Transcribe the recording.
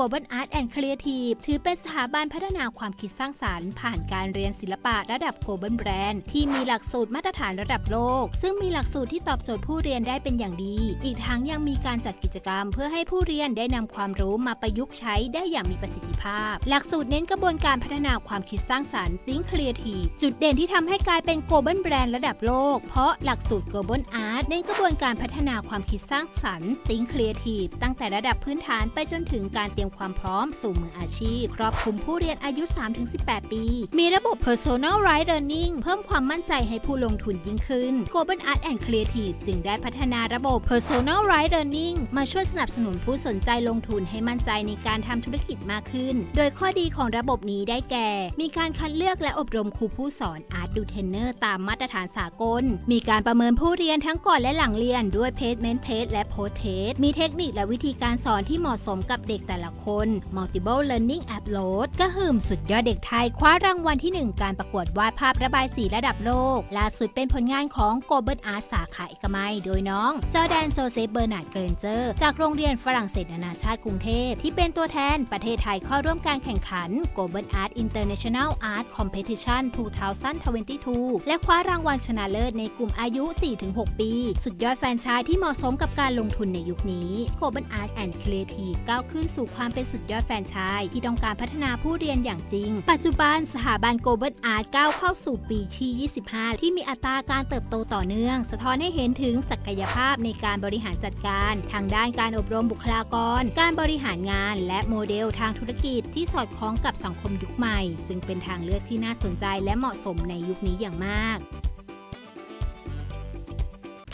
Global Art and Creative ถือเป็นสถาบันพัฒนาความคิดสร้างสารรค์ ผ่านการเรียนศิลปะระดับ Global Brand ที่มีหลักสูตรมาตรฐานระดับโลก ซึ่งมีหลักสูตรที่ตอบโจทย์ผู้เรียนได้เป็นอย่างดี อีกทั้งยังมีการจัดกิจกรรม เพื่อให้ผู้เรียนได้นำความรู้มาประยุกต์ใช้ได้อย่างมีประสิทธิภาพ หลักสูตรเน้นกระบวนการพัฒนาความคิดสร้างสรรค์ Think Creative จุดเด่นที่ทำให้กลายเป็น Global Brand ระดับโลก เพราะหลักสูตร Global Art เน้นกระบวนการพัฒนาความคิดสร้างสรรค์ Think Creative ตั้งแต่ระดับพื้นฐานไปจนถึงการเตรียมความพร้อมสู่มืออาชีพ ครอบคลุมผู้เรียนอายุ 3-18 ปี มีระบบ Personalized Learning เพิ่มความมั่นใจให้ผู้ลงทุนยิ่งขึ้น Global Art and Creative จึงได้พัฒนาระบบ Personalized Learning มาช่วยสนับสนุนผู้สนใจลงทุนให้มั่นใจในการทำธุรกิจมากขึ้น โดยข้อดีของระบบนี้ได้แก่ มีการคัดเลือกและอบรมครูผู้สอน Art Do Trainer ตามมาตรฐานสากล มีการประเมินผู้เรียนทั้งก่อนและหลังเรียนด้วย Placement Test และ Post Test มีเทคนิคและวิธีการสอนที่เหมาะสมกับเด็กแต่ละคน Multiple Learning Approach กระหึ่มสุดยอดเด็กไทย คว้ารางวัลที่ 1 การประกวดวาดภาพระบายสีระดับโลก ล่าสุดเป็นผลงานของ Global Art สาขาเอกมัย โดยน้อง จอแดนโจเซฟเบอร์นาร์ดเกรนเจอร์ จากโรงเรียนฝรั่งเศสนานาชาติกรุงเทพ ที่เป็นตัวแทนประเทศไทยเข้าร่วมการแข่งขัน Global Art International Art Competition 2022 และคว้ารางวัลชนะเลิศในกลุ่มอายุ 4-6 ปี สุดยอดแฟนชายที่เหมาะสมกับการลงทุนในยุคนี้ Global Art and Creative ก้าวขึ้นสู่ความเป็นสุดยอดแฟรนไชายที่ต้องการพัฒนาผู้เรียนอย่างจริง ปัจจุบันสถาบัน Global Art ก้าวเข้าสู่ปีที่ 25 ที่มีอัตราการเติบโตต่อเนื่อง สะท้อนให้เห็นถึงศักยภาพในการบริหารจัดการ ทางด้านการอบรมบุคลากร การบริหารงาน และโมเดลทางธุรกิจที่สอดคล้องกับสังคมยุคใหม่ จึงเป็นทางเลือกที่น่าสนใจและเหมาะสมในยุคนี้อย่างมาก